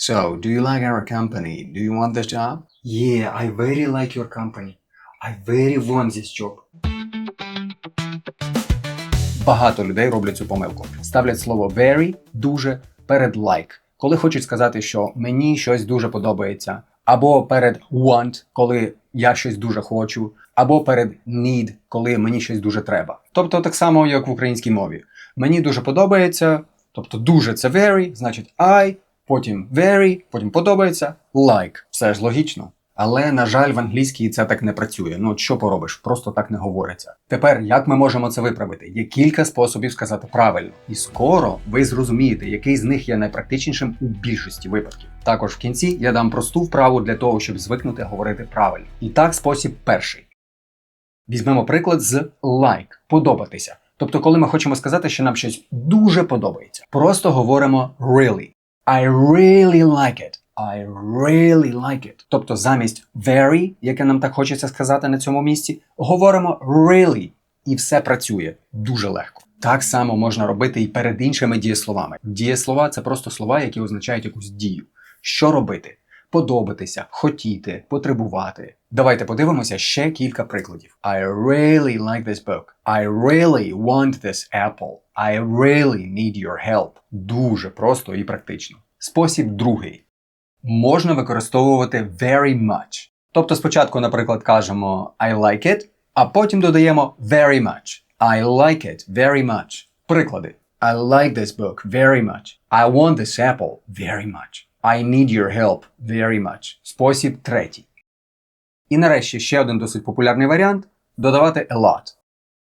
So, do you like our company? Do you want this job? Yeah, I very like your company. I very want this job. Багато людей роблять цю помилку. Ставлять слово very дуже перед like, коли хочуть сказати, що мені щось дуже подобається, або перед want, коли я щось дуже хочу, або перед need, коли мені щось дуже треба. Тобто так само, як в українській мові. Мені дуже подобається, тобто дуже це very, значить I, потім very, потім подобається like. Все ж логічно. Але, на жаль, в англійській це так не працює. Ну, що поробиш, просто так не говориться. Тепер, як ми можемо це виправити? Є кілька способів сказати правильно. І скоро ви зрозумієте, який з них є найпрактичнішим у більшості випадків. Також в кінці я дам просту вправу для того, щоб звикнути говорити правильно. І так, спосіб перший. Візьмемо приклад з like подобатися. Тобто, коли ми хочемо сказати, що нам щось дуже подобається, просто говоримо really. I really like it. I really like it. Тобто замість very, яке нам так хочеться сказати на цьому місці, говоримо really. І все працює дуже легко. Так само можна робити і перед іншими дієсловами. Дієслова це просто слова, які означають якусь дію. Що робити? Подобатися, хотіти, потребувати. Давайте подивимося ще кілька прикладів. I really like this book. I really want this apple. I really need your help. Дуже просто і практично. Спосіб другий. Можна використовувати very much. Тобто спочатку, наприклад, кажемо I like it, а потім додаємо very much. I like it very much. Приклади. I like this book very much. I want this apple very much. I need your help very much. Спосіб третій. І нарешті ще один досить популярний варіант додавати a lot.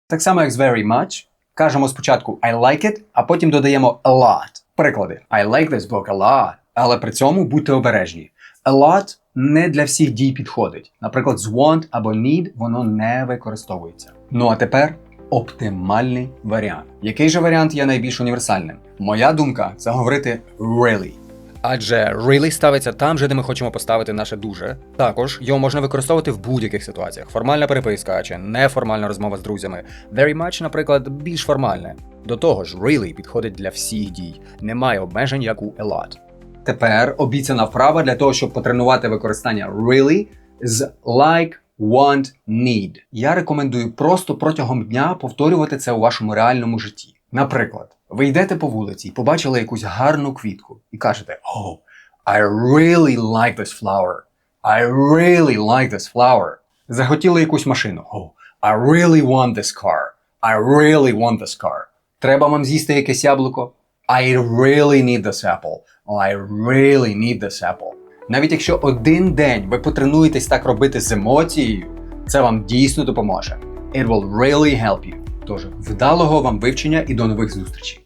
Так само, як з very much, кажемо спочатку I like it, а потім додаємо a lot. Приклади. I like this book a lot. Але при цьому будьте обережні. A lot не для всіх дій підходить. Наприклад, з want або need воно не використовується. Ну а тепер оптимальний варіант. Який же варіант є найбільш універсальним? Моя думка це говорити really. Адже really ставиться там же, де ми хочемо поставити наше дуже. Також його можна використовувати в будь-яких ситуаціях: формальна переписка чи неформальна розмова з друзями. Very much, наприклад, більш формальне. До того ж, really підходить для всіх дій. Немає обмежень, як у lot. Тепер обіцяна вправа для того, щоб потренувати використання really з like, want, need. Я рекомендую просто протягом дня повторювати це у вашому реальному житті. Наприклад, ви йдете по вулиці і побачили якусь гарну квітку і кажете: Oh, I really like this flower. I really like this flower. Захотіли якусь машину. Oh, I really want this car. I really want this car. Треба вам з'їсти якесь яблуко? I really need this apple. I really need this apple. Навіть якщо один день ви потренуєтесь так робити з емоцією, це вам дійсно допоможе. It will really help you. Тож, вдалого вам вивчення і до нових зустрічей!